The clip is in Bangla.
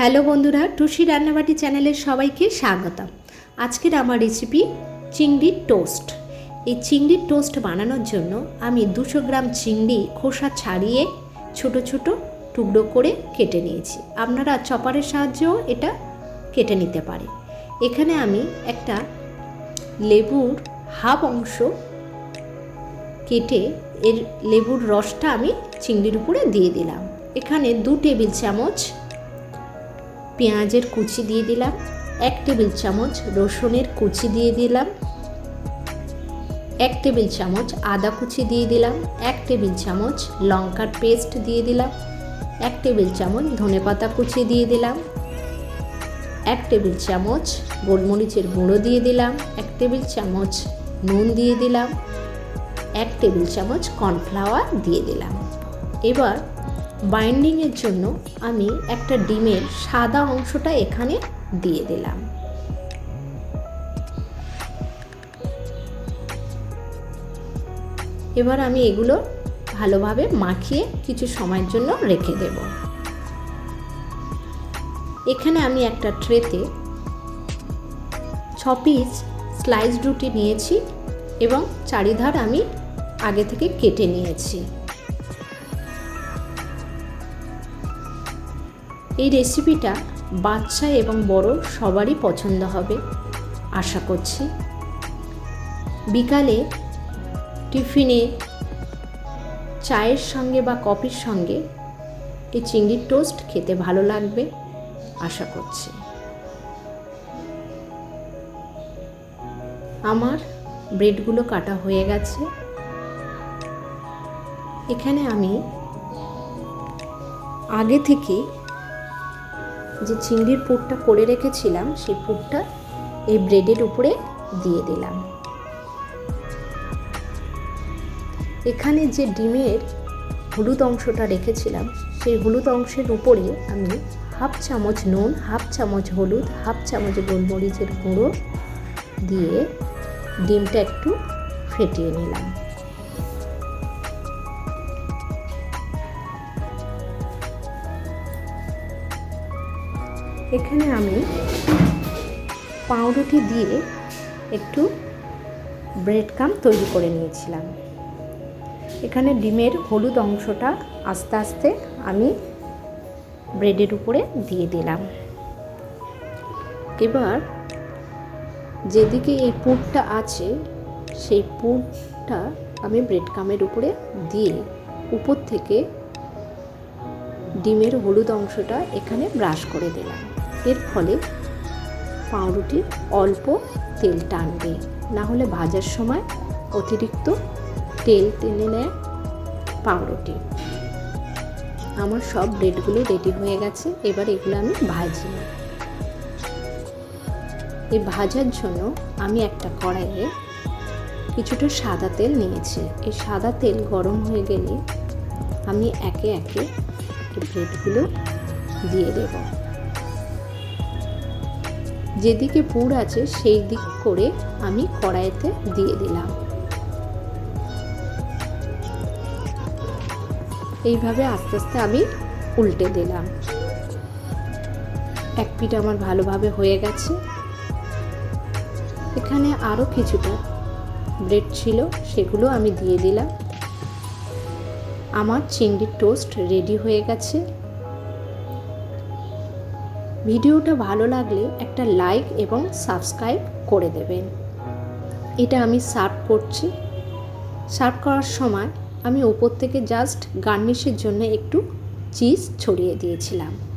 হ্যালো বন্ধুরা, টুসি রান্নাবাটি চ্যানেলের সবাইকে স্বাগতম। আজকের আমার রেসিপি চিংড়ির টোস্ট এই চিংড়ির টোস্ট বানানোর জন্য আমি দুশো গ্রাম চিংড়ি খোসা ছাড়িয়ে ছোট ছোট টুকরো করে কেটে নিয়েছি। আপনারা চপারের সাহায্যেও এটা কেটে নিতে পারে। এখানে আমি একটা লেবুর হাফ অংশ কেটে এর লেবুর রসটা আমি চিংড়ির উপরে দিয়ে দিলাম। এখানে দু টেবিল চামচ পেঁয়াজের কুচি দিয়ে দিলাম, এক টেবিল চামচ রসুনের কুচি দিয়ে দিলাম, এক টেবিল চামচ আদা কুচি দিয়ে দিলাম, এক টেবিল চামচ লঙ্কার পেস্ট দিয়ে দিলাম, এক টেবিল চামচ ধনেপাতা কুচি দিয়ে দিলাম, এক টেবিল চামচ গোলমরিচের গুঁড়ো দিয়ে দিলাম, এক টেবিল চামচ নুন দিয়ে দিলাম, এক টেবিল চামচ কর্নফ্লাওয়ার দিয়ে দিলাম। এবার বাইন্ডিংয়ের জন্য আমি একটা ডিমের সাদা অংশটা এখানে দিয়ে দিলাম। এবার আমি এগুলো ভালোভাবে মাখিয়ে কিছু সময়ের জন্য রেখে দেব। এখানে আমি একটা ট্রেতে ছ পিস স্লাইস রুটি নিয়েছি এবং চারিধার আমি আগে থেকে কেটে নিয়েছি। এই রেসিপিটা বাচ্চা এবং বড় সবারই পছন্দ হবে। আশা করছি। বিকালে টিফিনে চায়ের সঙ্গে বা কফির সঙ্গে এই চিংড়ির টোস্ট খেতে ভালো লাগবে, আশা করছি। আমার ব্রেডগুলো কাটা হয়ে গেছে। এখানে আমি আগে থেকে যে চিংড়ির পুরটা করে রেখেছিলাম, সেই পুরটা এই ব্রেডের উপরে দিয়ে দিলাম। এখানে যে ডিমের হলুদ অংশটা রেখেছিলাম, সেই হলুদ অংশের উপরে আমি হাফ চামচ নুন, হাফ চামচ হলুদ, হাফ চামচ গোলমরিচের গুঁড়ো দিয়ে ডিমটা একটু ফেটিয়ে নিলাম। এখানে আমি পাউরুটি দিয়ে একটু ব্রেড কাম তৈরি করে নিয়েছিলাম। এখানে ডিমের হলুদ অংশটা আস্তে আস্তে আমি ব্রেডের উপরে দিয়ে দিলাম। এবার যেদিকে এই পুরটা আছে, সেই পুরটা আমি ব্রেড কামের উপরে দিয়ে উপর থেকে ডিমের হলুদ অংশটা এখানে ব্রাশ করে দিলাম। এর ফলে পাউরুটি অল্প তেল টানবে। না হলে ভাজার সময় অতিরিক্ত তেল টেনে নেয় পাউরুটি। আমার সব ব্রেডগুলো রেডি হয়ে গেছে, এবার এগুলো আমি ভাজি। এই ভাজার জন্য আমি একটা কড়াইয়ে কিছুটা সাদা তেল নিয়েছি। এই সাদা তেল গরম হয়ে গেলে আমি একে একে ব্রেডগুলো দিয়ে দেব। যেদিকে পুর আছে, সেই দিক করে আমি কড়াইতে দিয়ে দিলাম। এইভাবে আস্তে আস্তে আমি উল্টে দিলাম। এক পিঠ আমার ভালোভাবে হয়ে গেছে। এখানে আরও কিছুটা ব্রেড ছিল, সেগুলো আমি দিয়ে দিলাম। আমার চিংড়ির টোস্ট রেডি হয়ে গেছে। ভিডিওটা ভালো লাগলে একটা লাইক এবং সাবস্ক্রাইব করে দেবেন। এটা আমি সার্ভ করছি। সার্ভ করার সময় আমি ওপর থেকে জাস্ট গার্নিশের জন্য একটু চিজ ছড়িয়ে দিয়েছিলাম।